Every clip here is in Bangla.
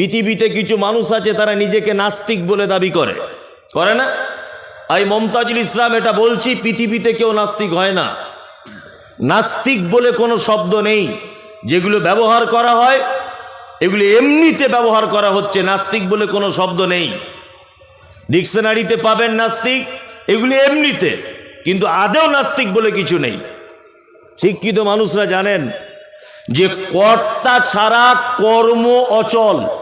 পৃথিবীতে কিছু মানুষ আছে, তারা নিজেকে নাস্তিক বলে দাবি করে। করে না? আমি মমতাজুল ইসলাম এটা বলছি, পৃথিবীতে কেউ নাস্তিক হয় না। নাস্তিক বলে কোনো শব্দ নেই। যেগুলো ব্যবহার করা হয়, এগুলো এমনিতে ব্যবহার করা হচ্ছে, নাস্তিক বলে কোনো শব্দ নেই। ডিকশনারিতে পাবেন নাস্তিক, এগুলি এমনিতে, কিন্তু আদেও নাস্তিক বলে কিছু নেই। শিক্ষিত মানুষরা জানেন যে কর্তা ছাড়া কর্ম অচল।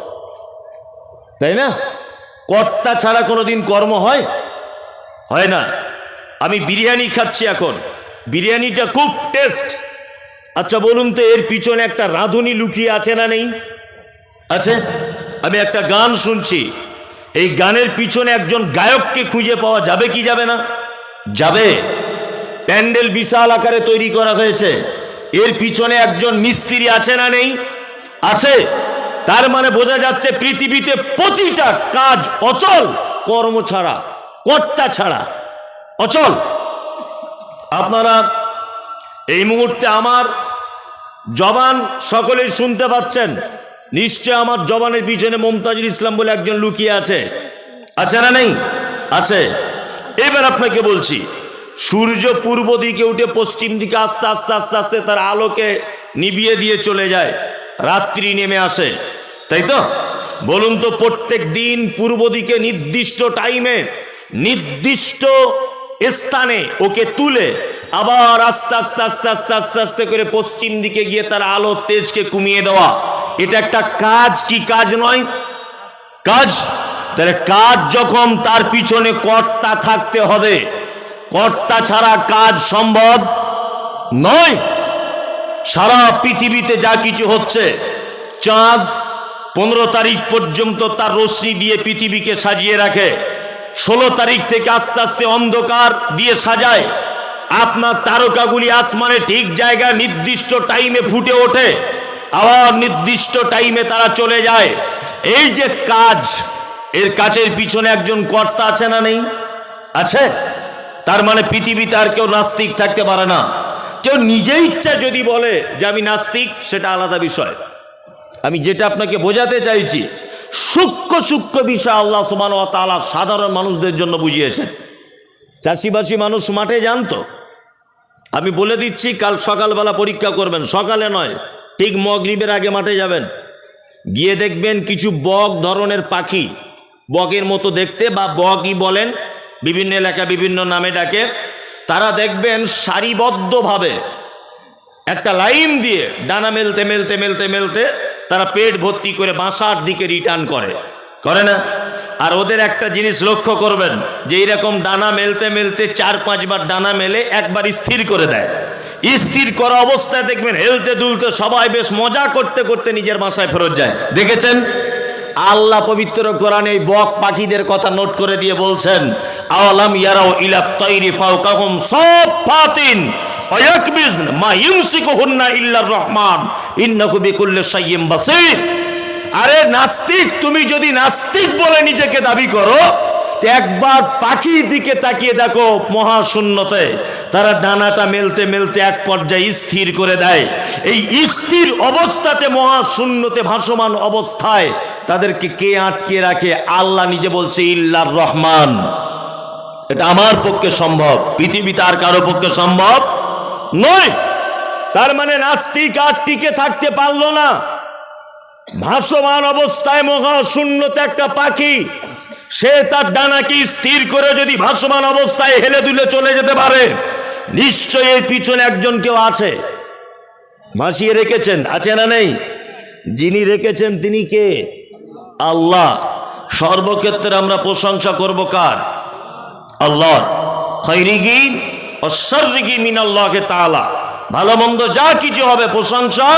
তাই না? কর্তা ছাড়া কোনো দিন কর্ম হয়? হয় না। আমি বিরিয়ানি খাচ্ছি এখন। বিরিয়ানিটা খুব টেস্ট আচ্ছা বলুন তো, এর পিছনে একটা রাঁধুনি লুকিয়ে আছে না নেই? আছে? আমি একটা গান শুনছি। এই গানের পিছনে একজন গায়ককে খুঁজে পাওয়া যাবে কি যাবে না? যাবে। প্যান্ডেল বিশাল আকারে তৈরি করা হয়েছে। এর পিছনে একজন মিস্ত্রি আছে না নেই? আছে। তার মানে বোঝা যাচ্ছে পৃথিবীতে প্রতিটা কাজ অচল, কর্ম ছাড়া, কর্তা ছাড়া। অচল। আপনারা এই মুহূর্তে আমার জবান সকলেই শুনতে পাচ্ছেন। নিশ্চয় আমার জবানের পিছনে মমতাজুল ইসলাম বলে একজন লুকিয়ে আছে। আছে না নেই? আছে। এবার আপনাকে বলছি, সূর্য পূর্ব দিকে উঠে পশ্চিম দিকে আস্তে আস্তে আস্তে আস্তে তার আলোকে নিভিয়ে দিয়ে চলে যায়। রাত্রি নেমে আসে। তাই তো? বলুন তো, প্রত্যেক দিন পূর্ব দিকে নির্দিষ্ট টাইমে নির্দিষ্ট স্থানে ওকে তুলে আবার আস্তে আস্তে আস্তে আস্তে আস্তে আস্তে করে পশ্চিম দিকে গিয়ে তার আলো তেজকে কমিয়ে দেওয়া। এটা একটা কাজ কি কাজ নয়? কাজ? তাহলে কাজ যখন তার পিছনে কর্তা থাকতে হবে, কর্তা ছাড়া কাজ সম্ভব নয়। সারা পৃথিবীতে যা কিছু হচ্ছে, চাঁদ পনেরো তারিখ পর্যন্ত তার রশ্মি দিয়ে পৃথিবীকে সাজিয়ে রাখে। ষোলো তারিখ থেকে আস্তে আস্তে অন্ধকার দিয়ে সাজায়। আপনার তারকাগুলি আসমানে ঠিক জায়গায় নির্দিষ্ট টাইমে ফুটে ওঠে। আবার নির্দিষ্ট টাইমে তারা চলে যায়। এই যে কাজ, এর কাজের পিছনে একজন কর্তা আছে না নেই? আছে? তার মানে পৃথিবীতে আর কেউ নাস্তিক থাকতে পারে না। কেউ নিজে ইচ্ছা যদি বলে যে আমি নাস্তিক, সেটা আলাদা বিষয়। আমি যেটা আপনাকে বোঝাতে চাইছি, সূক্ষ্ম সূক্ষ্ম বিষয় আল্লাহ সুমান ও তালা সাধারণ মানুষদের জন্য বুঝিয়েছেন। চাষিবাসী মানুষ মাঠে জানতো। আমি বলে দিচ্ছি, কাল সকালবেলা পরীক্ষা করবেন, সকালে নয়, ঠিক মগরিবের আগে মাঠে যাবেন। গিয়ে দেখবেন কিছু বক ধরনের পাখি, বকের মতো দেখতে বা বকই বলেন, বিভিন্ন এলাকা বিভিন্ন নামে ডাকে। তারা দেখবেন সারিবদ্ধভাবে একটা লাইন দিয়ে ডানা মেলতে মেলতে মেলতে মেলতে তারা পেট ভর্তি করে বাসার দিকে রিটার্ন করে। করে না? আর ওদের একটা জিনিস লক্ষ্য করবেন, যে এইরকম ডানা মেলতে মেলতে চার পাঁচবার ডানা মেলে একবার স্থির করে দেয়। স্থির করা অবস্থায় দেখবেন হেলতে দুলতে সবাই বেশ মজা করতে করতে নিজের বাসায় ফেরত যায়। দেখেছেন? আল্লাহ পবিত্র কোরআন এই বক পাখিদের কথা নোট করে দিয়ে বলছেন, আওয়ালাম ইয়ারাও ইলা তৈরি ফাওকাহুম সব ফাতিন। ওয়াকবিজন মা ইউমসিকুহুন্না ইল্লার রহমান, ইন্নাহু বিকুল্লি শাইইন আরে নাস্তিক, তুমি যদি নাস্তিক বলে নিজেকে দাবি করো একবার পাখির দিকে তাকিয়ে দেখো মহাশূন্যতে। তারা ডানাটা মেলতে মেলতে এক পর্যায়ে স্থির করে দেয়। এই স্থির অবস্থাতে মহাশূন্যতে ভাসমান অবস্থায় তাদেরকে কে আটকে রাখে? আল্লাহ নিজে বলছে ইল্লার রহমান। এটা আমার পক্ষে সম্ভব পৃথিবীতে আর কারও পক্ষে সম্ভব? নয়। তার মানে নাস্তিক আর টিকে থাকতে পারল না। ভাসমান অবস্থায় মহাশূন্যতে একটা পাখি, সে তার ডানাকে স্থির করে যদি ভাসমান অবস্থায় হেলে দুলে চলে যেতে পারে, নিশ্চয়ই এর পিছনে একজন কেউ আছে। ভাসিয়ে রেখেছেন, আছে না নেই? যিনি রেখেছেন তিনি কে? আল্লাহ। সর্বক্ষেত্রে আমরা প্রশংসা করব কার? আল্লাহ খৈরিগি অশ্বরিগি মিনাল্লাহকে তালা ভালো মন্দ যা কিছু হবে, প্রশংসা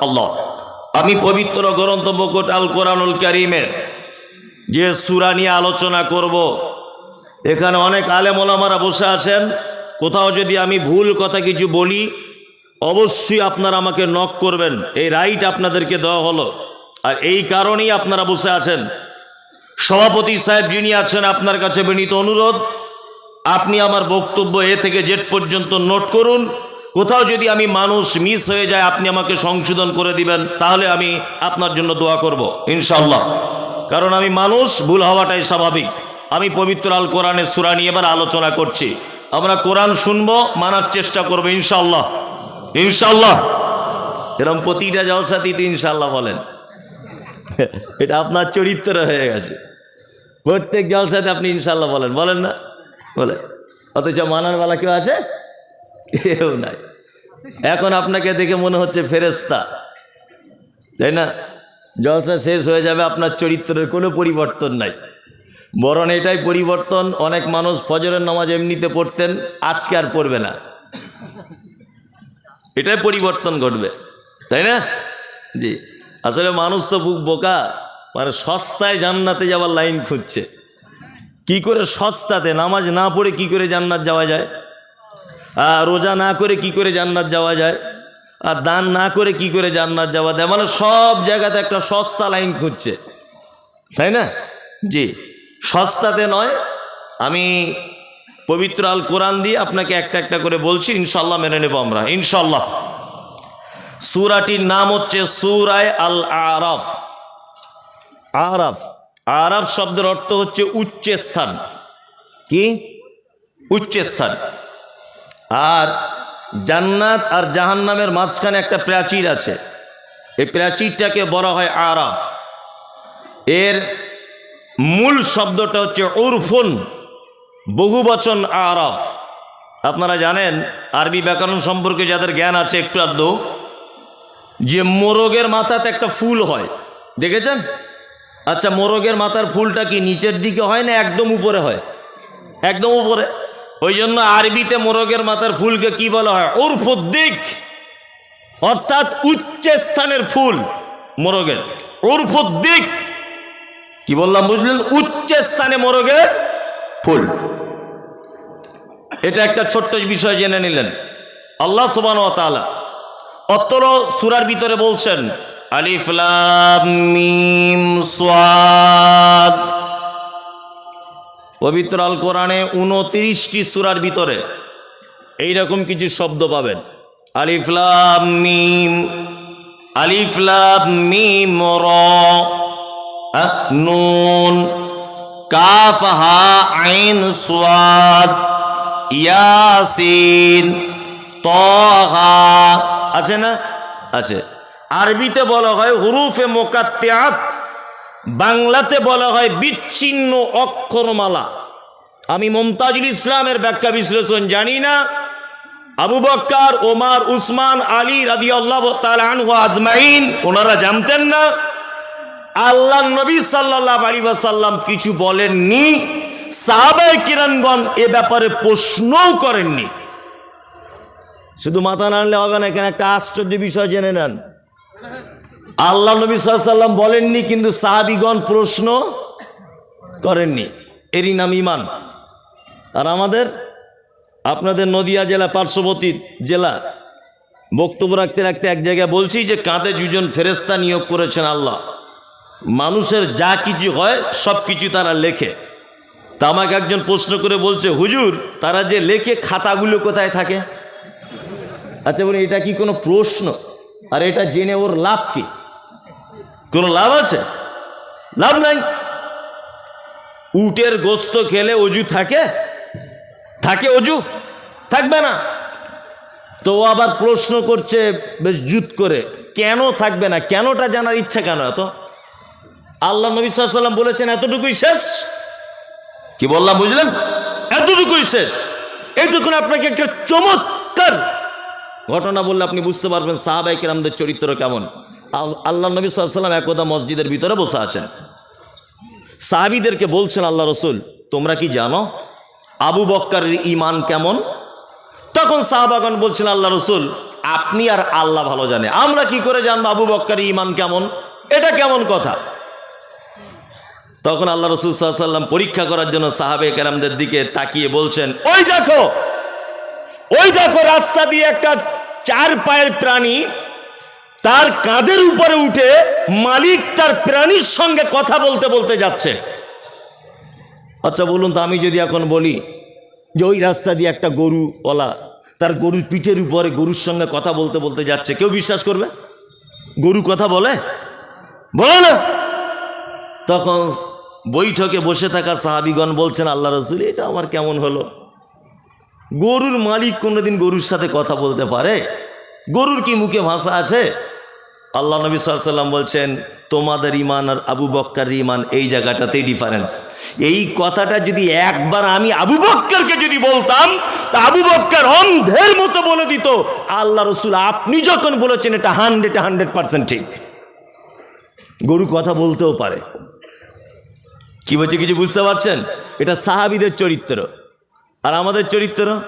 আল্লাহ। আমি পবিত্র গ্রন্থ মুকুট আল কোরআনুল করিমের যে সুরা নিয়ে আলোচনা করব, এখানে অনেক আলেমোলামারা বসে আছেন। কোথাও যদি আমি ভুল কথা কিছু বলি, অবশ্যই আপনারা আমাকে নক করবেন। এই রাইট আপনাদেরকে দেওয়া হলো। আর এই কারণেই আপনারা বসে আছেন। সভাপতি সাহেব যিনি আছেন, আপনার কাছে বিনীত অনুরোধ আপনি আমার বক্তব্য এ থেকে জেড পর্যন্ত নোট করুন। কোথাও যদি আমি মানুষ মিস হয়ে যায়, আপনি আমাকে সংশোধন করে দিবেন, তাহলে আমি আপনার জন্য দোয়া করব ইনশাল্লাহ কারণ আমি মানুষ, ভুল হওয়াটাই স্বাভাবিক। আমি পবিত্র আল কোরআনের সুরা নিয়ে এবার আলোচনা করছি। আমরা কোরআন শুনব, মানার চেষ্টা করব ইনশাল্লাহ ইনশাল্লাহ এরকম প্রতিটা জলসাতেই তো ইনশাল্লাহ বলেন। এটা আপনার চরিত্র হয়ে গেছে। প্রত্যেক জলসাতে আপনি ইনশাল্লাহ বলেন বলেন না? বলে, অথচ মানার বেলা কেউ আছে? কেউ নাই। এখন আপনাকে দেখে মনে হচ্ছে ফেরেস্তা তাই না? জলসা শেষ হয়ে যাবে, আপনার চরিত্রের কোনো পরিবর্তন নাই। বরং এটাই পরিবর্তন, অনেক মানুষ ফজরের নামাজ এমনিতে পড়তেন, আজকে আর পড়বে না। এটাই পরিবর্তন ঘটবে, তাই না? জি। আসলে মানুষ তো বুক বোকা মানে সস্তায় জান্নাতে যাওয়ার লাইন খুঁজছে। কি করে সস্তাতে নামাজ না পড়ে কি করে জান্নাত যাওয়া যায়? আর রোজা না করে কি করে জান্নাত যাওয়া যায়? আর দান না করে কি করে জান্নাত যাওয়া যায়? মানে সব জায়গাতে একটা সস্তা লাইন খুঁজছে। তাই না? জি। সস্তাতে নয়, আমি পবিত্র আল কোরআন দিয়ে আপনাকে একটা একটা করে বলছি ইনশাল্লাহ মেনে নেব আমরা। ইনশাল্লাহ সুরাটির নাম হচ্ছে সুরায় আল আরাফ। আরাফ। আরাফ শব্দের অর্থ হচ্ছে উচ্চ স্থান। কি? উচ্চ স্থান। আর জান্নাত আর জাহান্নামের মাঝখানে একটা প্রাচীর আছে। এই প্রাচীরটাকে বলা হয় আরাফ এর মূল শব্দটা হচ্ছে উরফুন বহু বচন আরাফ আপনারা জানেন, আরবি ব্যাকরণ সম্পর্কে যাদের জ্ঞান আছে একটু আধটু, যে মোরগের মাথাতে একটা ফুল হয়। দেখেছেন? আচ্ছা মোরগের মাথার ফুলটা কি নিচের দিকে হয় না একদম উপরে হয়? একদম উপরে। ওই জন্য আরবিতে মোরগের মাথার ফুলকে কি বলা হয়? উর্ফুদ্দিক অর্থাৎ উচ্চ স্থানের ফুল মোরগের। উর্ফুদ্দিক কি বললাম বুঝলেন? উচ্চ স্থানে মোরগের ফুল। এটা একটা ছোট্ট বিষয় জেনে নিলেন। আল্লাহ সুবান তালা অত্তর সুরার ভিতরে বলছেন আলিফলাম মিম সোয়াদ পবিত্র আল কোরআনে উনত্রিশটি সুরার ভিতরে এইরকম কিছু শব্দ পাবেন। আলিফলাম মিম আলিফলাম মিম র নুন, কাফ, হা, আইন, সোয়াদ, ইয়াসিন তহা আছে না? আছে। আরবিতে বলা হয় হুরুফে মোকাত্যাত বাংলাতে বলা হয় বিচ্ছিন্ন অক্ষরমালা। আমি মমতাজুল ইসলামের ব্যাখ্যা বিশ্লেষণ জানি না। আবু বক্কার, ওমার, উসমান, আলী রাদি আল্লাহ আজমাইন, ওনারা জানতেন না। আল্লাহ নবী সাল্লাহ আলী সাল্লাম কিছু বলেননি। সাহাবাই কিরণগণ এ ব্যাপারে প্রশ্নও করেননি। শুধু মাথা নাড়লে হবে না, এখানে একটা আশ্চর্য বিষয় জেনে নেন। আল্লাহ নবী সাল্লাম বলেননি, কিন্তু সাহাবিগণ প্রশ্ন করেননি। এরই নাম ইমান আর আমাদের, আপনাদের নদিয়া জেলা, পার্শ্ববর্তী জেলা, বক্তব্য রাখতে রাখতে এক জায়গায় বলছি যে, কাঁধে দুজন ফেরেস্তা নিয়োগ করেছেন আল্লাহ। মানুষের যা কিছু হয় সব কিছু তারা লেখে। তা আমাকে একজন প্রশ্ন করে বলছে, হুজুর, তারা যে লেখে, খাতাগুলো কোথায় থাকে? আচ্ছা বলি, এটা কি কোনো প্রশ্ন? আর এটা জেনে ওর লাভ কি? কোনো লাভ আছে? লাভ নাই। উটের গোস্ত খেলে অজু থাকে? থাকে অজু? থাকবে না। তো ও আবার প্রশ্ন করছে বেশ জুত করে, কেন থাকবে না? কেনটা জানার ইচ্ছা কেন এত? আল্লাহ নবী বলেছেন, এতটুকুই শেষ? কি বললাম, বুঝলেন? এতটুকুই শেষ। এইটুকুন আপনাকে একটা চমৎকার ঘটনা বললে আপনি বুঝতে পারবেন সাহাবাই কিরামদের চরিত্র কেমন। আল- আল্লাহ নবী সাল্লাম একদা মসজিদের ভিতরে বসে আছেন। সাহাবিদেরকে বলছেন, আল্লাহ রসুল, তোমরা কি জানো আবু বক্কারের ইমান কেমন? তখন সাহাবাগন বলছেন, আল্লাহ রসুল, আপনি আর আল্লাহ ভালো জানে। আমরা কি করে জানব আবু বক্কারের ইমান কেমন? এটা কেমন কথা? তখন আল্লাহ রসুল সাল্লাম পরীক্ষা করার জন্য সাহাবে কেরামদের দিকে তাকিয়ে বলছেন, ওই দেখো ওই দেখো রাস্তা দিয়ে একটা চার পায়ের প্রাণী, তার কাঁধের উপরে উঠে মালিক তার প্রাণীর সঙ্গে কথা বলতে বলতে যাচ্ছে। আচ্ছা বলুন তো, আমি যদি এখন বলি যে ওই রাস্তা দিয়ে একটা গরু ওলা তার গরুর পিঠের উপরে গরুর সঙ্গে কথা বলতে বলতে যাচ্ছে, কেউ বিশ্বাস করবে? গরু কথা বলে? বলে না। তখন বৈঠকে বসে থাকা সাহাবিগণ বলছেন, আল্লাহ রসুল, এটা আমার কেমন হলো? গরুর মালিক কোনোদিন গরুর সাথে কথা বলতে পারে? গরুর কি মুখে ভাষা আছে? আল্লাহ নবী সাল্লাম বলছেন, তোমাদের ইমান আর আবু বক্কার ইমান এই জায়গাটাতেই ডিফারেন্স এই কথাটা যদি একবার আমি আবু বক্কারকে যদি বলতাম, তা আবু বক্কার অন্ধের মতো বলে দিত। আল্লাহ রসুল, আপনি যখন বলেছেন, এটা হান্ড্রেড হান্ড্রেড পার্সেন্ট ঠিক। গরু কথা বলতেও পারে। কি বলছে, কিছু বুঝতে পারছেন? এটা সাহাবিদের চরিত্র। আর আমাদের চরিত্র,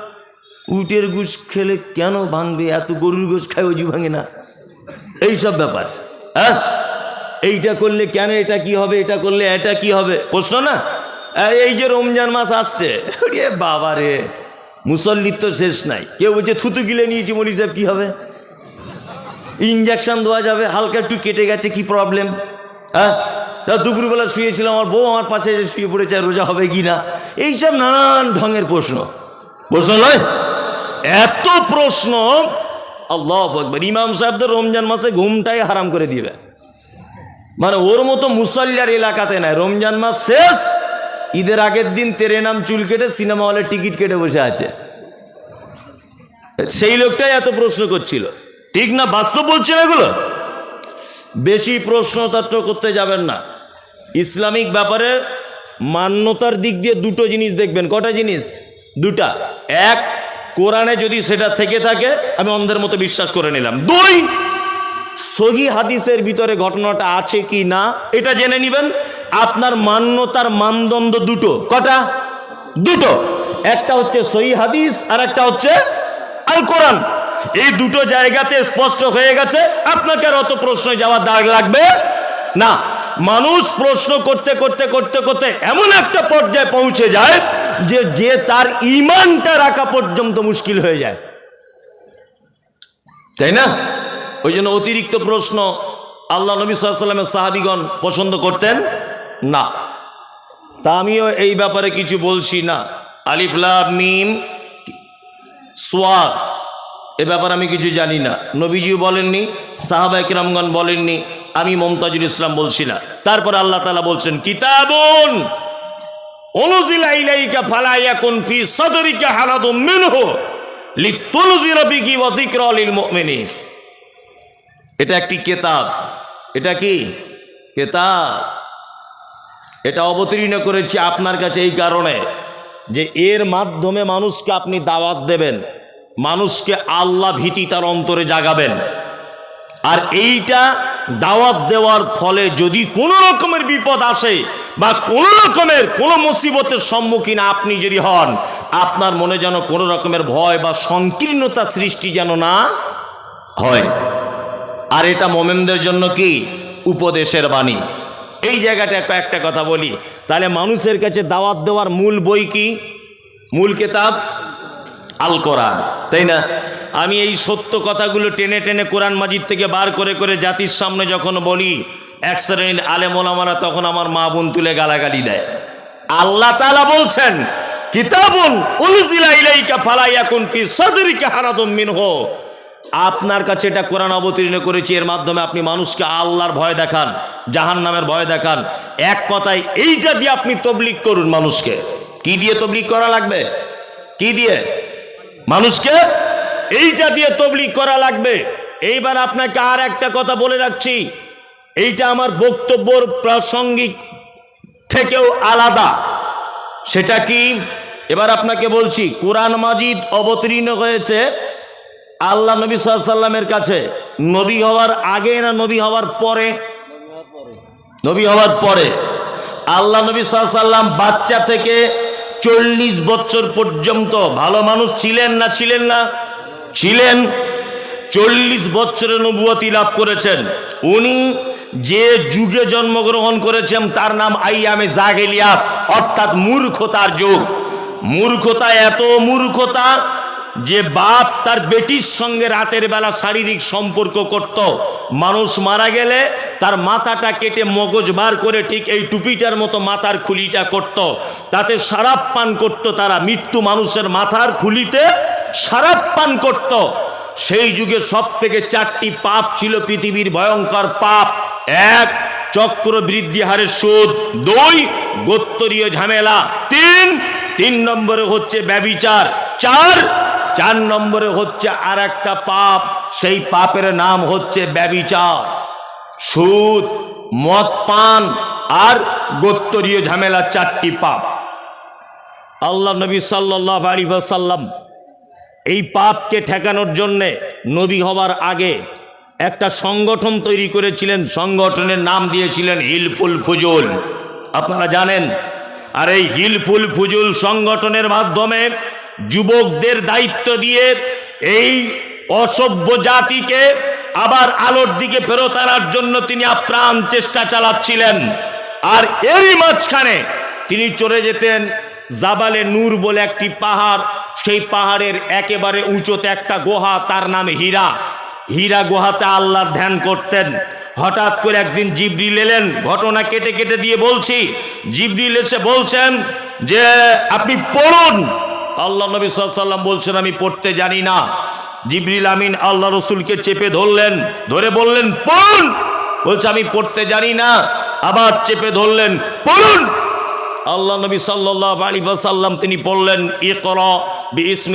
উটের গুছ খেলে কেন ভাঙবে? এত গরুর গোছ খায়, অজু ভাঙে না। এইসব ব্যাপার। হ্যাঁ? এইটা করলে কেন এটা কি হবে, এটা করলে এটা কি হবে? প্রশ্ন না? এই- যে রমজান মাস আসছে, ওরে বাবা রে। মুসল্লির তো শেষ নাই। কেউ বলছে, থুতু গিলে নিয়েছি, মলি সাহেব, কি হবে? ইঞ্জেকশন দেওয়া যাবে, হালকা একটু কেটে গেছে, কি প্রবলেম হ্যাঁ? তা দুপুরবেলা শুয়েছিলাম আমার বউ আমার পাশে এসে শুয়ে পড়েছে আর রোজা হবে কি না? এইসব নানান ঢঙের প্রশ্ন। প্রশ্ন নয়? এত প্রশ্ন আল্লাহ একবার ইমাম সাহেবদের রমজান মাসে ঘুমটাই হারাম করে দিবে। মানে ওর মতো মুসল্লার এলাকাতে নাই। রমজান মাস শেষ ঈদের আগের দিন তেরে নাম চুল কেটে সিনেমা হলের টিকিট কেটে বসে আছে। সেই লোকটাই এত প্রশ্ন করছিল। ঠিক না বাস্তব বলছেন এগুলো? বেশি প্রশ্নতত্ত্ব করতে যাবেন না। ইসলামিক ব্যাপারে মান্যতার দিক দিয়ে দুটো জিনিস দেখবেন। কটা জিনিস? দুটা। এক, কোরআনে যদি সেটা থেকে থাকে, আমি অন্ধের মতো বিশ্বাস করে নিলাম। দুই, সহি হাদিসের ভিতরে ঘটনাটা আছে কি না, এটা জেনে নেবেন। আপনার মান্যতার মানদণ্ড দুটো। কটা? দুটো। একটা হচ্ছে সহি হাদিস আর একটা হচ্ছে আল কোরআন এই দুটো জায়গাতে স্পষ্ট হয়ে গেছে। আপনাকে আর অত প্রশ্নে যাওয়ার দাগ লাগবে না। মানুষ প্রশ্ন করতে করতে করতে করতে এমন একটা পর্যায়ে পৌঁছে যায় যে যে তার ইমানটা রাখা পর্যন্ত মুশকিল হয়ে যায়। তাই না? ওই জন্য অতিরিক্ত প্রশ্ন আল্লাহ নবী সাল্লামের সাহাবিগণ পছন্দ করতেন না। তা আমিও এই ব্যাপারে কিছু বলছি না। আলিফলা মিম। সোয়াদ এ ব্যাপারে আমি কিছু জানি না। নবীজিও বলেননি সাহাবা একরামগণ বলেননি, আমি মমতাজুল ইসলাম বলছি না। তারপর আল্লাহ তালা বলছেন, কিতাবুন অনুজিলা ইলাইকা ফালাইয়াকুন ফি সাদরিকা হারাদুম মিনহু লিতুনজিরা বিহি ওয়া যিকরা লিল মুমিনিন। এটা একটি কেতাব। এটা কি? কেতাব। এটা অবতীর্ণ করেছি আপনার কাছে এই কারণে যে এর মাধ্যমে মানুষকে আপনি দাওয়াত দেবেন। মানুষকে আল্লাহ ভীতি তার অন্তরে জাগাবেন। আর এইটা দাওয়াত দেওয়ার ফলে যদি কোনো রকমের বিপদ আসে বা কোনো রকমের কোনো মুসিবতের সম্মুখীন আপনি যদি হন, আপনার মনে যেন কোনো রকমের ভয় বা সংকীর্ণতা সৃষ্টি যেন না হয়। আর এটা মোমেনদের জন্য কি? উপদেশের বাণী। এই জায়গাটা কয়েকটা কথা বলি। তাহলে মানুষের কাছে দাওয়াত দেওয়ার মূল বই কি? মূল কেতাব? আল কোরআন, তাই না? আমি এই সত্য কথাগুলো টেনে টেনে কোরআন মাজিদ থেকে বার করে করে জাতির সামনে যখন বলি, এক শ্রেণির আলেমোলামারা তখন আমার মা বোন তুলে গালাগালি দেয়। আল্লাহ তালা বলছেন, কিতাবুন উনজিলা ইলাইকা ফালাইয়াকুন ফি সাদরিকা হারাদুম মিনহু। আপনার কাছে এটা কোরআন অবতীর্ণ করেছি, এর মাধ্যমে আপনি মানুষকে আল্লাহর ভয় দেখান জাহান নামের ভয় দেখান। এক কথায় এইটা দিয়ে আপনি তবলিক করুন মানুষকে। কি দিয়ে তবলিক করা লাগবে? কি দিয়ে? মানুষকে এইটা দিয়ে তবলিক করা লাগবে। এইবার আপনাকে আর একটা কথা বলে রাখছি। এইটা আমার বক্তব্যর প্রাসঙ্গিক থেকেও আলাদা। সেটা কি? এবার আপনাকে বলছি, কোরআন মাজিদ অবতীর্ণ হয়েছে আল্লাহ নবী সাল্লামের কাছে। নবী হওয়ার আগে না নবী হওয়ার পরে? নবী হওয়ার পরে। আল্লাহ নবী সাল্লাম বাচ্চা থেকে চল্লিশ বছর পর্যন্ত ভালো মানুষ ছিলেন না ছিলেন না? ছিলেন। চল্লিশ বছরে নবুয়তি লাভ করেছেন। উনি যে যুগে জন্মগ্রহণ করেছেন, তার নাম আইয়ামে জাগেলিয়াত, অর্থাৎ মূর্খতার যুগ। মূর্খতা এত মূর্খতা যে বাপ তার বেটির সঙ্গে রাতের বেলা শারীরিক সম্পর্ক করত, মানুষ মারা গেলে তার মাথাটা কেটে মগজ বার করে ঠিক এই টুপিটার মতো মাথার খুলিটা করত। তাতে সারাপ পান করত তারা, মৃত্যু মানুষের মাথার খুলিতে সারাপ পান করত। সেই যুগে সব থেকে চারটি পাপ ছিল পৃথিবীর ভয়ঙ্কর পাপ। এক চক্র বৃদ্ধি হারে সুদ। দুই, গোত্তরীয় ঝামেলা। তিন তিন নম্বরে হচ্ছে ব্যবিচার। চার চার নম্বরে হচ্ছে আর একটা পাপ, সেই পাপের নাম হচ্ছে ব্যবিচার। সুদ, মদ, পান আর গোত্তরীয় ঝামেলা চারটি পাপ। আল্লাহ নবী সাল্লাহ আলী সাল্লাম এই পাপকে ঠেকানোর জন্যে নবী হবার আগে একটা সংগঠন তৈরি করেছিলেন, সংগঠনের নাম দিয়েছিলেন হিলফুল ফুজুল। আপনারা জানেন, আর এই হিলফুল ফুজুল সংগঠনের মাধ্যমে যুবকদের দায়িত্ব দিয়ে এই অসভ্য জাতিকে আবার আলোর দিকে ফেরত আনার জন্য তিনি আপ্রাণ চেষ্টা চালাচ্ছিলেন। আর এরই মাঝখানে তিনি চলে যেতেন জাবালে নূর বলে একটি পাহাড়। সেই পাহাড়ের একেবারে উঁচুতে একটা গুহা, তার নাম হীরা। হীরা গুহাতে আল্লাহর ধ্যান করতেন। হঠাৎ করে একদিন জিবরিল এলেন। ঘটনা কেটে কেটে দিয়ে বলছি, জিবরিল এসে বলছেন যে, আপনি পড়ুন। আল্লাহ নবী সাল্লাম বলছেন, আমি পড়তে জানি না। জিবরিল আমিন আল্লাহ রসুলকে চেপে ধরলেন, ধরে বললেন, পড়ুন। বলছে, আমি পড়তে জানি না। আবার চেপে ধরলেন, পড়ুন। আল্লাহ নবী সাল্লাহ সাল্লাম তিনি পড়লেন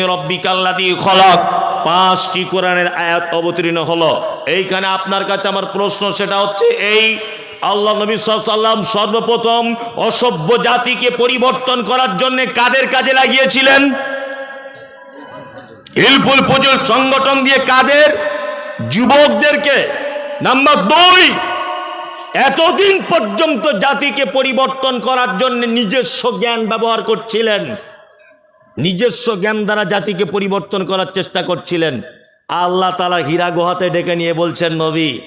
রব্বিকাল্লাদি খলক। পাঁচটি কোরআনের আয়াত অবতীর্ণ হলো। এইখানে আপনার কাছে আমার প্রশ্ন, সেটা হচ্ছে, এই আল্লাহ নবী সাল্লাম সর্বপ্রথম অসভ্য জাতিকে পরিবর্তন করার জন্য কাদের কাজে লাগিয়েছিলেন? হিলফুল পুজোর সংগঠন দিয়ে কাদের? যুবকদেরকে। নাম্বার দুই, এতদিন পর্যন্ত জাতিকে পরিবর্তন করার জন্য নিজস্ব জ্ঞান ব্যবহার করছিলেন। নিজস্ব জ্ঞান দ্বারা জাতিকে পরিবর্তন করার চেষ্টা করছিলেন। আল্লাহ তালা হীরা গুহাতে ডেকে নিয়ে বলছেন, নবী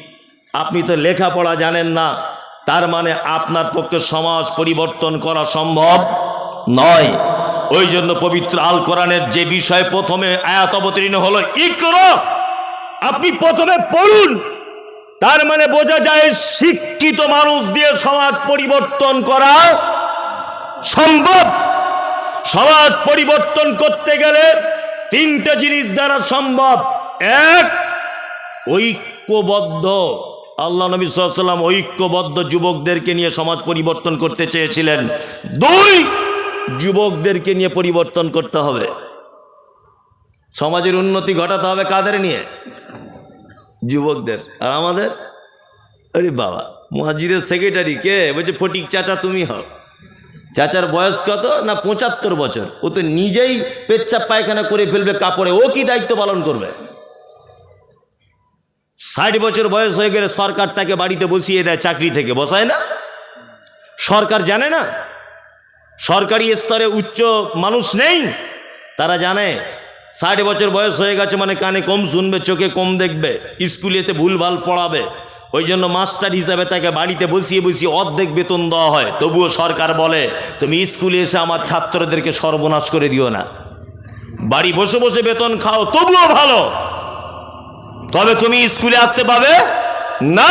আপনি তো লেখাপড়া জানেন না। তার মানে আপনার পক্ষে সমাজ পরিবর্তন করা সম্ভব নয়। ওই জন্য পবিত্র আল কোরআনের যে বিষয় প্রথমে আয়াত অবতীর্ণ হলো, ইকর আপনি প্রথমে পড়ুন। তার মানে বোঝা যায় শিক্ষিত মানুষ দিয়ে সমাজ পরিবর্তন করা সম্ভব। সমাজ পরিবর্তন করতে গেলে তিনটা জিনিস দ্বারা সম্ভব। এক, ঐক্যবদ্ধ। আল্লাহ নবী সাল্লাম ঐক্যবদ্ধ যুবকদেরকে নিয়ে সমাজ পরিবর্তন করতে চেয়েছিলেন। দুই, যুবকদেরকে নিয়ে পরিবর্তন করতে হবে। সমাজের উন্নতি ঘটাতে হবে কাদের নিয়ে? যুবকদের। আর আমাদের? আরে বাবা, মসজিদের সেক্রেটারি কে? বলছে, ফটিক চাচা, তুমি হও। চাচার বয়স কত? না, পঁচাত্তর বছর। ও তো নিজেই পেচ্ছাপ পায়খানা করে ফেলবে কাপড়ে। ও কি দায়িত্ব পালন করবে? ষাট বছর বয়স হয়ে গেলে সরকার তাকে বাড়িতে বসিয়ে দেয় চাকরি থেকে, বসায় না? সরকার জানে না? সরকারি স্তরে উচ্চ মানুষ নেই। তারা জানে, ষাট বছর বয়স হয়ে গেছে মানে কানে কম শুনবে, চোখে কম দেখবে, স্কুলে এসে ভুলভাল পড়াবে। ওই জন্য মাস্টার হিসাবে তাকে বাড়িতে বসিয়ে বসিয়ে অর্ধেক বেতন দেওয়া হয়। তবুও সরকার বলে, তুমি স্কুলে এসে আমার ছাত্রদেরকে সর্বনাশ করে দিও না। বাড়ি বসে বসে বেতন খাও, তবুও ভালো। তবে তুমি স্কুলে আসতে পাবে না।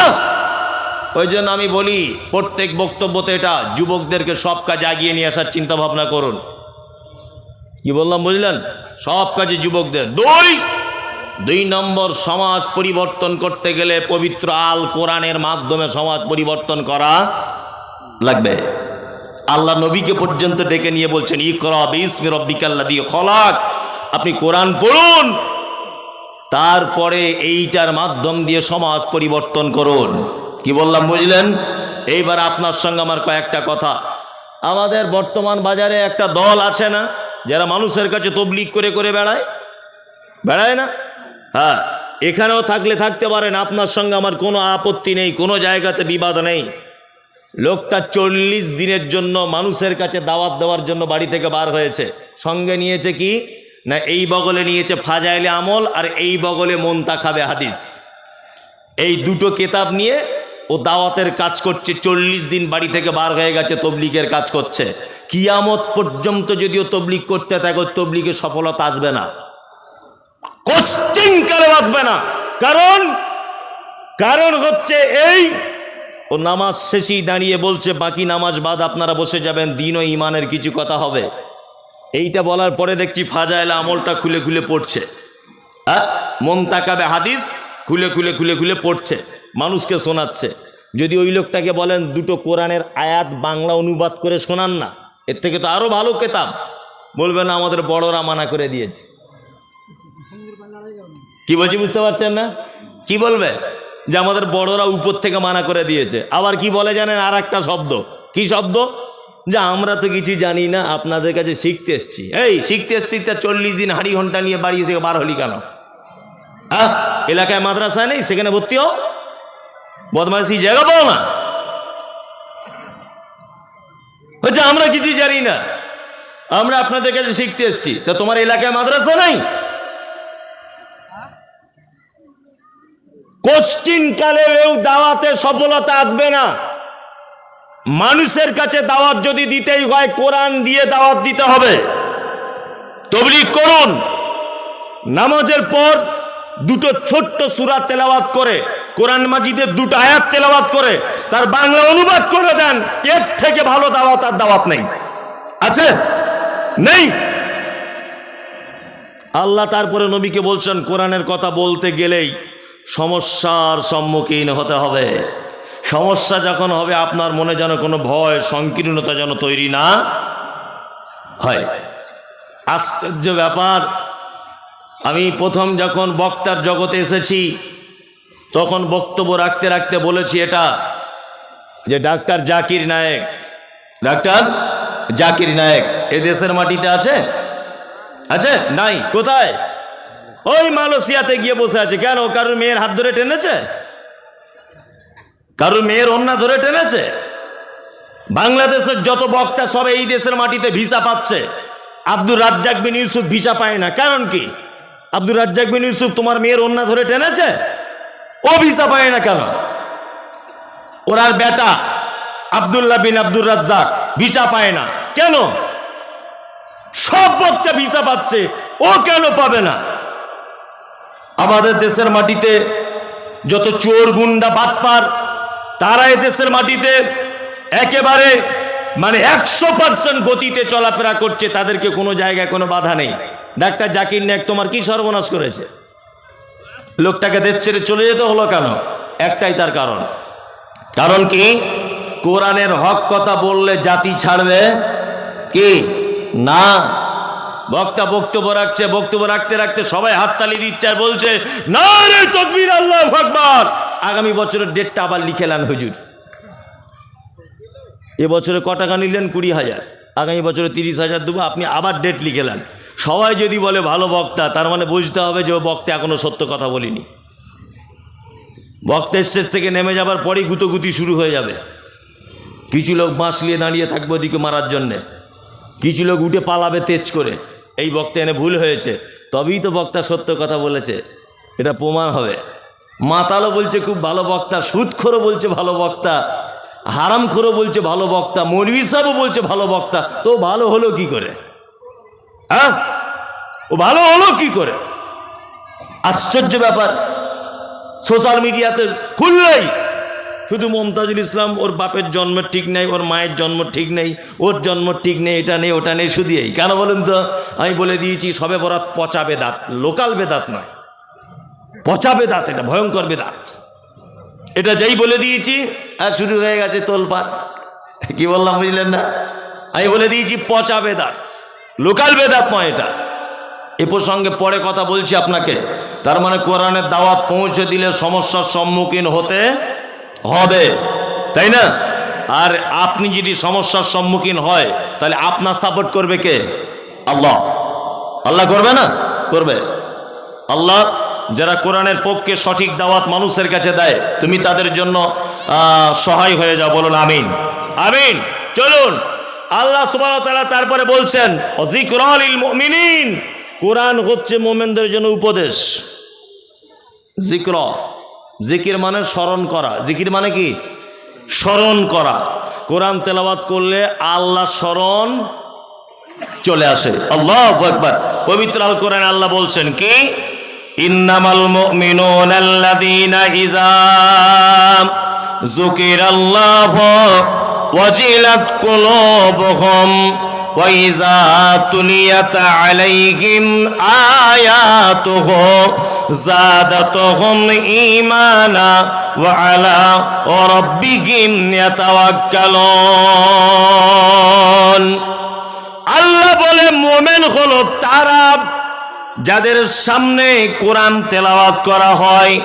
ওই জন্য আমি বলি, প্রত্যেক বক্তব্যতে এটা যুবকদেরকে সব কাজে আগিয়ে নিয়ে আসার চিন্তা ভাবনা করুন। কি বললাম, বুঝলেন? সব কাজে যুবকদের। দুই দুই নম্বর, সমাজ পরিবর্তন করতে গেলে পবিত্র আল কোরআনের মাধ্যমে সমাজ পরিবর্তন করা লাগবে। আল্লাহ নবীকে পর্যন্ত ডেকে নিয়ে বলছেন, ইকরা রব্বিকাল্লা দিয়ে খলাক। আপনি কোরআন পড়ুন তারপরে এইটার মাধ্যম দিয়ে সমাজ পরিবর্তন করুন। কি বললাম, বুঝলেন? এইবার আপনার সঙ্গে আমার কয়েকটা কথা। আমাদের বর্তমান বাজারে একটা দল আছে না, যারা মানুষের কাছে তবলিক করে করে বেড়ায়? বেড়ায় না? হ্যাঁ এখানেও থাকলে থাকতে পারেন, আপনার সঙ্গে আমার কোনো আপত্তি নেই, কোনো জায়গাতে বিবাদ নেই। লোকটা চল্লিশ দিনের জন্য মানুষের কাছে দাওয়াত দেওয়ার জন্য বাড়ি থেকে বার হয়েছে। সঙ্গে নিয়েছে কি? না এই বগলে নিয়েছে ফাজাইলে আমল আর এই বগলে মনতা খাবে হাদিস। এই দুটো কেতাব নিয়ে ও দাওয়াতের কাজ করছে, চল্লিশ দিন বাড়ি থেকে বার হয়ে গেছে, তবলিগের কাজ করছে। কিয়ামত পর্যন্ত যদিও তবলিগ করতে থাকে ওই তবলিগের সফলতা আসবে না। কোশ্চিন কালে আসবে না। কারণ কারণ হচ্ছে এই, ও নামাজ শেষেই দাঁড়িয়ে বলছে, বাকি নামাজ বাদ আপনারা বসে যাবেন দিন ও ইমানের কিছু কথা হবে। এইটা বলার পরে দেখছি ফাজাইল আমলটা খুলে খুলে পড়ছে। হ্যাঁ? মন তাকাবে হাদিস খুলে খুলে খুলে খুলে পড়ছে। মানুষকে শোনাচ্ছে। যদি ওই লোকটাকে বলেন, দুটো কোরআনের আয়াত বাংলা অনুবাদ করে শোনান না, এর থেকে তো আরও ভালো কেতাব। বলবে, না, আমাদের বড়রা মানা করে দিয়েছে। কি বলছি, বুঝতে পারছেন না? কি বলবে? যে আমাদের বড়রা উপর থেকে মানা করে দিয়েছে। আবার কি বলে জানেন? আর একটা শব্দ। কি শব্দ? যে, আমরা তো কিছু জানি না, আপনাদের কাছে শিখতে এসছি। এই, শিখতে এসছি তা চল্লিশ দিন হাঁড়ি ঘণ্টা নিয়ে বাড়ি থেকে বার হলি কেন? হ্যাঁ? এলাকায় মাদ্রাসা নেই, সেখানে ভর্তি হও। বদমাইশি জায়গা পাও না। বলছে আমরা কিছু জানি না। আমরা আপনাদের কাছে শিখতে এসছি। তা তোমার এলাকায় মাদ্রাসা নাই? কোশ্চিন কালেও দাওয়াতে সফলতা আসবে না। মানুষের কাছে দাওয়াত যদি দিতেই হয়, কোরআন দিয়ে দাওয়াত দিতে হবে। তবলিগ করুন। নামাজের পর দুটো ছোট্ট সুরা তেলাওয়াত করে, কোরআন মাজিদের দুটো আয়াত তেলাওয়াত করে, তার বাংলা অনুবাদ করে দেন, এর থেকে ভালো দাওয়াত আর দাওয়াত নেই। আছে? নেই? আল্লাহ তারপরে নবীকে বলছেন, কোরআনের কথা বলতে গেলেই সমস্যার সম্মুখীন হতে হবে। সমস্যা যখন হবে, আপনার মনে যেন কোনো ভয়, সংকীর্ণতা যেন তৈরি না হয়। আশ্চর্য ব্যাপার, আমি প্রথম যখন বক্তার জগতে এসেছি, তখন বক্তব্য রাখতে রাখতে বলেছি এটা, যে ডাক্তার জাকির নায়েক, ডাক্তার জাকির নায়েক, এ দেশের মাটিতে আছে? আছে? নাই। কোথায়? ওই মালয়েশিয়াতে গিয়ে বসে আছে। কেন? কারোর মেয়ের হাত ধরে টেনেছে? কারোর মেয়ের অন্যা ধরে টেনেছে? বাংলাদেশের যত বক্তা সব এই দেশের মাটিতে ভিসা পাচ্ছে। আব্দুর রাজ্জাক বিন ইউসুফ ভিসা পায় না। কারণ কি? আব্দুর রাজ্জাক বিন ইউসুফ তোমার মেয়ের অন্যা ধরে টেনেছে? ও ভিসা পায় না কেন? ওরার বেটা আব্দুল্লাহ বিন আব্দুর রাজ্জাক ভিসা পায় না। কেন? সব বক্তা ভিসা পাচ্ছে। ও কেন পাবে না? আমাদের দেশের মাটিতে যত চোর, গুন্ডা, বাটপার তারা এ দেশের মাটিতে একেবারে মানে একশো পার্সেন্ট গতিতে চলাফেরা করছে, তাদেরকে কোনো জায়গায় কোনো বাধা নেই। ডাক্তার জাকির নায়ক তোমার কি সর্বনাশ করেছে? লোকটাকে দেশ ছেড়ে চলে যেতে হলো কেন? একটাই তার কারণ। কারণ কি? কোরআনের হক কথা বললে জাতি ছাড়বে কি? না। বক্তা বক্তব্য রাখছে, বক্তব্য রাখতে রাখতে সবাই হাততালি দিচ্ছে আর বলছে না রে তকবীর, আল্লাহ আকবার! আগামী বছরের ডেটটা আবার লিখেলেন হুজুর। এবছরে ক টাকা নিলেন? কুড়ি হাজার। আগামী বছরে তিরিশ হাজার দেবো, আপনি আবার ডেট লিখেলেন সবাই যদি বলে ভালো বক্তা, তার মানে বুঝতে হবে যে বক্তা এখনও সত্য কথা বলিনি। বক্তা স্টেজ থেকে নেমে যাবার পরেই গুতোগুতি শুরু হয়ে যাবে। কিছু লোক বাঁশ নিয়ে দাঁড়িয়ে থাকবে ওদিকে মারার জন্যে। কিছু লোক উঠে পালাবে তেজ করে। এই বক্তা এনে ভুল হয়েছে। তবেই তো বক্তা সত্য কথা বলেছে। এটা প্রমাণ হবে। মাতালও বলছে খুব ভালো বক্তা, সুদখোরও বলছে ভালো বক্তা, হারামখোরও বলছে ভালো বক্তা, মৌলভী সাহেবও বলছে ভালো বক্তা। তো ভালো হলো কি করে? হ্যাঁ? ও ভালো হলো কি করে? আশ্চর্য ব্যাপার। সোশ্যাল মিডিয়াতে খুললেই শুধু মমতাজুল ইসলাম ওর বাপের জন্মের ঠিক নেই, ওর মায়ের জন্ম ঠিক নেই, ওর জন্ম ঠিক নেই, এটা নেই, ওটা নেই, শুধু এই। কেন বলুন তো? আমি বলে দিয়েছি, সবে বরাত পচা বেদাত, লোকাল বেদাত নয়। পচা বেদাত, এটা ভয়ঙ্কর বেদাত। এটা যেই বলে দিয়েছি, আর শুরু হয়ে গেছে তোলপার কি বললাম, বুঝলেন না? আমি বলে দিয়েছি পচা বেদাত, লোকাল বেদাত নয় এটা। এ প্রসঙ্গে পরে কথা বলছি আপনাকে। তার মানে কোরআনের দাওয়াত পৌঁছে দিলে সমস্যার সম্মুখীন হতে হবে, তাই না? আর আপনি যদি সমস্যার সম্মুখীন হয়, তাহলে আপনার সাপোর্ট করবে কে? আল্লাহ। আল্লাহ করবে না? করবে। আল্লাহ যারা কোরআনের পক্ষে সঠিক দাওয়াত মানুষের কাছে দেয়, তুমি তাদের জন্য সহায় হয়ে যাও, বলুন আমিন। আমিন। চলুন। আল্লাহ ওয়া তারপরে বলছেন কোরআন হচ্ছে মোমেনদের জন্য উপদেশ। জিক্র জিকির মানে স্মরণ করা। জিকির মানে কি? স্মরণ করা। কোরআন তেলাওয়াত করলে আল্লাহ স্মরণ চলে আসে। আল্লাহ একবার পবিত্র আল কোরআন আল্লাহ বলছেন কি? ইন্নামাল মুমিনুন আল্লাযীনা ইযা যুকিরাল্লাহু ওয়াজিলাত কুলুবুহুম وإذا تليت عليهم آياته زادتهم إيمانا وعلى ربهم يتوكلون আল্লাহ বলে মোমেন হলো তারা যাদের সামনে কোরআন তেলাওয়াত করা হয়,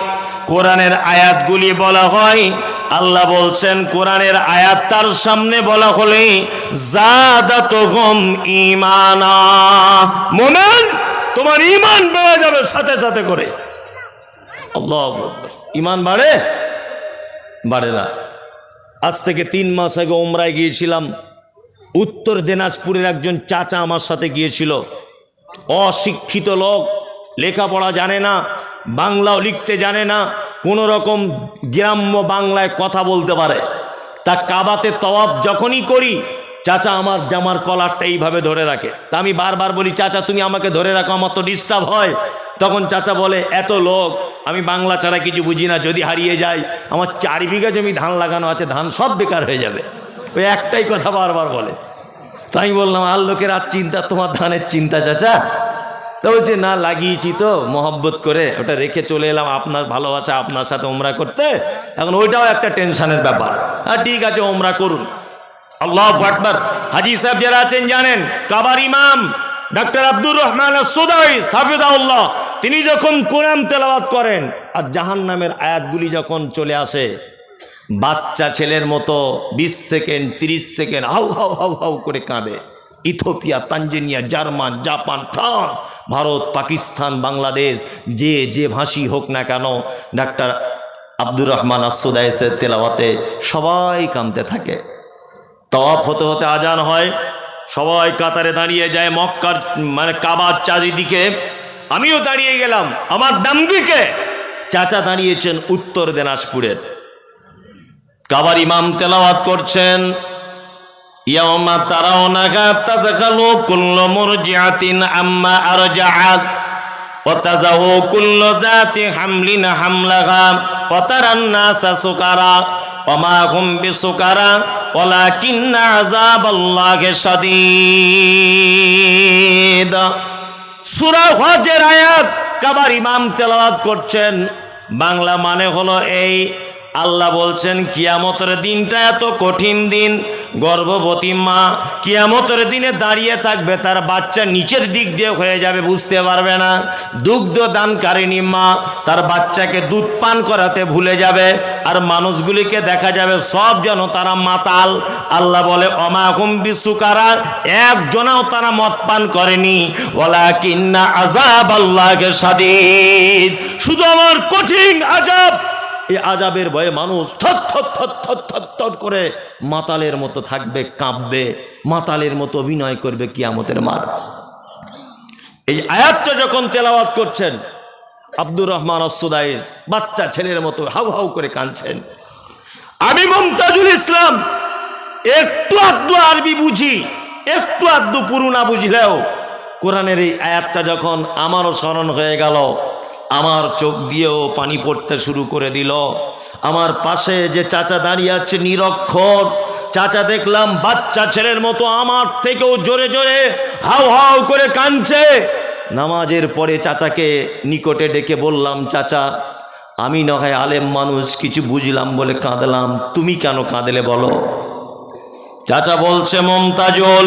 কোরআনের আয়াতগুলি বলা হয়, আল্লাহ বলছেন, কোরআনের আয়াত তার সামনে বলা হলে, জাদাতহুম ঈমানা। মোমেন, তোমার ইমান বেড়ে যাবে সাথে সাথে করে। আল্লাহু ঈমান বাড়ে? বাড়ে না। আজ থেকে তিন মাস আগে ওমরায় গিয়েছিলাম। উত্তর দিনাজপুরের একজন চাচা আমার সাথে গিয়েছিল। অশিক্ষিত লোক, লেখাপড়া জানে না, বাংলাও লিখতে জানে না, কোনো রকম গ্রাম্য বাংলায় কথা বলতে পারে। তা কাবাতে তওয়াব যখনই করি, চাচা আমার জামার কলারটা এইভাবে ধরে রাখে। তা আমি বারবার বলি, চাচা, তুমি আমাকে ধরে রাখো, আমার তো ডিস্টার্ব হয়। তখন চাচা বলে, এত লোক, আমি বাংলা ছাড়া কিছু বুঝি না, যদি হারিয়ে যাই আমার চার বিঘা জমি ধান লাগানো আছে, ধান সব বেকার হয়ে যাবে। ওই একটাই কথা বারবার বলে। তো আমি বললাম, আর লোকের আর চিন্তা, তোমার ধানের চিন্তা, চাচা। তো বলছে, না, লাগিয়েছি তো, মহব্বত করে। ওটা রেখে চলে এলাম, আপনার ভালোবাসা, আপনার সাথে ওমরা করতে। এখন ওইটাও একটা টেনশনের ব্যাপার। আর ঠিক আছে, ওমরা করুন। আল্লাহ আকবার। হাজি সাহেব যারা আছেন, জানেন, কাবার ইমাম ডাক্তার আব্দুর রহমান সোদাই সাফেদাউল্লাহ তিনি যখন কোরআন তেলাওয়াত করেন, আর জাহান নামের আয়াতগুলি যখন চলে আসে বাচ্চা ছেলের মতো বিশ সেকেন্ড, তিরিশ second, how how how how করে কাঁদে। Ethiopia Tanzania, German, Japan, France, Bharat, Pakistan, Bangladesh, যে যে ভাষী হোক না কেন, ডাক্তার আব্দুর রহমান আসুদায়েসের তেলাওয়াতে সবাই কামতে থাকে। তওয়াফ হতে হতে আজান হয়। সবাই কাতারে দাঁড়িয়ে যায় মক্কার মানে কাবার চারিদিকে। আমিও দাঁড়িয়ে গেলাম, আমার দাম দিকে চাচা দাঁড়িয়েছেন উত্তর দিনাজপুরের। কাবার ইমাম তেলাওয়াত করছেন। ইয়াওমা তারাও নাগা তাজাকালো কুল্ল মুরজিআতিন আম্মা আরজাআত ওয়াতাজাও কুল্ল সুকারা। আয়াত কাবার ইমাম তেলাওয়াত করছেন। বাংলা মানে হলো এই আল্লাহ বলছেন, কিয়ামতের দিনটা এত কঠিন দিন, গর্ভবতী মা কিয়ামতের দিনে দাঁড়িয়ে থাকবে, তার বাচ্চা নিচের দিক দিয়ে হয়ে যাবে, বুঝতে পারবে না। দুগ্ধ দানকারিনী মা তার বাচ্চাকে দুধ পান করাতে ভুলে যাবে, আর মানুষগুলিকে দেখা যাবে সব যেন তারা মাতাল। আল্লাহ বলে অমাকুম বিশ্বকারা একজনাও তারা মদ পান করেনি। ওলা কিন্না আজাব আল্লাহকে সাদিদ শুধু আমার কঠিন আজাব এই আজাবের ভয়ে মানুষ করে মাতালের মতো থাকবে, কাঁপবে। মাতালের মতো অভিনয় করবে কিয়ামতের মার এই আয়াতটা যখন তেলাওয়াত করছেন, আব্দুর রহমান অসুদাইস বাচ্চা ছেলের মতো হাউ হাউ করে কাঁদছেন। আমি মমতাজুল ইসলাম, একটু আধটু আরবি বুঝি, একটু আধটু পুরুনা বুঝলেও কোরআনের এই আয়াতটা যখন আমারও স্মরণ হয়ে গেল আমার চোখ দিয়েও পানি পড়তে শুরু করে দিল। আমার পাশে যে চাচা দাঁড়িয়ে আছে নিরক্ষর, চাচা দেখলাম বাচ্চা ছেলের মতো আমার থেকেও জোরে জোরে হাউ হাউ করে কাঁদছে। নামাজের পরে চাচাকে নিকটে ডেকে বললাম, চাচা, আমি নয় আলেম মানুষ, কিছু বুঝলাম বলে কাঁদলাম। তুমি কেন কাঁদলে বলো? চাচা বলছে, মমতাজল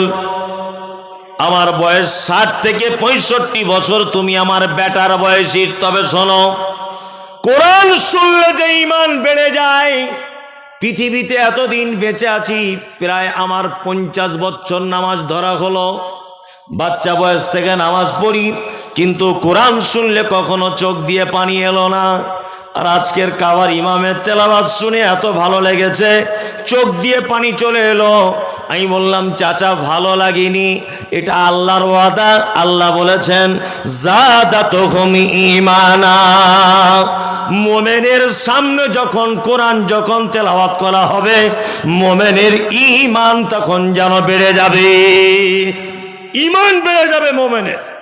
আমার বয়স ষাট থেকে পঁয়ষট্টি বছর, তুমি আমার বেটার বয়সীর। তবে শোনো, কোরআন শুনলে যে ইমান বেড়ে যায়, পৃথিবীতে এতদিন বেঁচে আছি, প্রায় আমার পঞ্চাশ বছর নামাজ ধরা হলো। বাচ্চা বয়স থেকে নামাজ পড়ি, কিন্তু কোরআন শুনলে কখনো চোখ দিয়ে পানি এলো না। আর আজকের কাবার ইমামের তেলাবাদ শুনে এত ভালো লেগেছে, চোখ দিয়ে পানি চলে এলো। আমি বললাম, চাচা, ভালো লাগেনি, এটা আল্লাহর ওয়াদা, আল্লাহ বলেছেন জাদা তো ইমানা মোমেনের সামনে যখন, কোরআন যখন তেলাওয়াত করা হবে, মোমেনের ইমান তখন যেন বেড়ে যাবে। ইমান বেড়ে যাবে মোমেনের।